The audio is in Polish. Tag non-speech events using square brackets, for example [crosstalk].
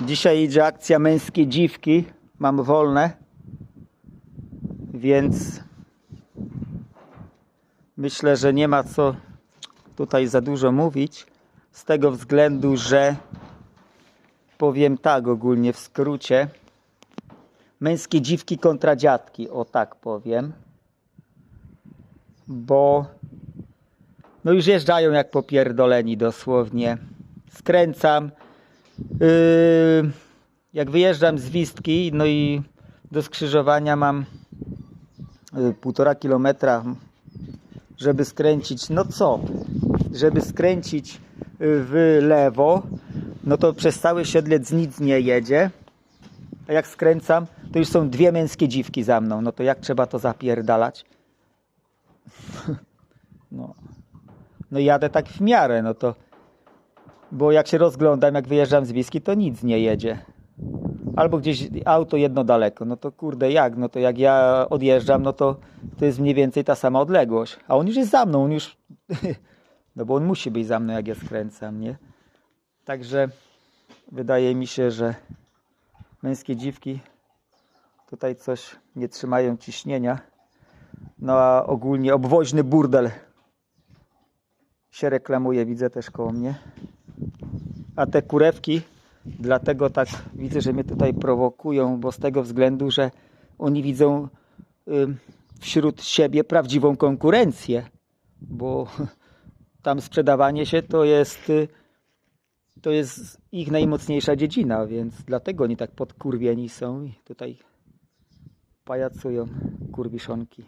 Dzisiaj idzie akcja męskie dziwki. Mam wolne. Więc myślę, że nie ma co tutaj za dużo mówić. Z tego względu, że powiem tak ogólnie w skrócie. Męskie dziwki kontra dziadki, o tak powiem. Bo no już jeżdżają jak popierdoleni dosłownie. Skręcam. Yy, jak wyjeżdżam z Wistki, no i do skrzyżowania mam yy, półtora kilometra, żeby skręcić, no co? Żeby skręcić yy, w lewo, no to przez całe siedlec nic nie jedzie. A jak skręcam, to już są dwie męskie dziwki za mną. No to jak trzeba to zapierdalać? [laughs] No. No jadę tak w miarę, no to. Bo jak się rozglądam, jak wyjeżdżam z Wiski, to nic nie jedzie. Albo gdzieś auto jedno daleko. No to kurde, jak? No to jak ja odjeżdżam, no to to jest mniej więcej ta sama odległość. A on już jest za mną, on już. [laughs] No bo on musi być za mną, jak ja skręcam, nie? Także wydaje mi się, że męskie dziwki tutaj coś nie trzymają ciśnienia. No a ogólnie obwoźny burdel się reklamuje, widzę też koło mnie. A te kurewki, dlatego tak widzę, że mnie tutaj prowokują, bo z tego względu, że oni widzą wśród siebie prawdziwą konkurencję, bo [laughs] tam sprzedawanie się to jest y, to jest ich najmocniejsza dziedzina, więc dlatego oni tak podkurwieni są i tutaj pajacują kurwiszonki.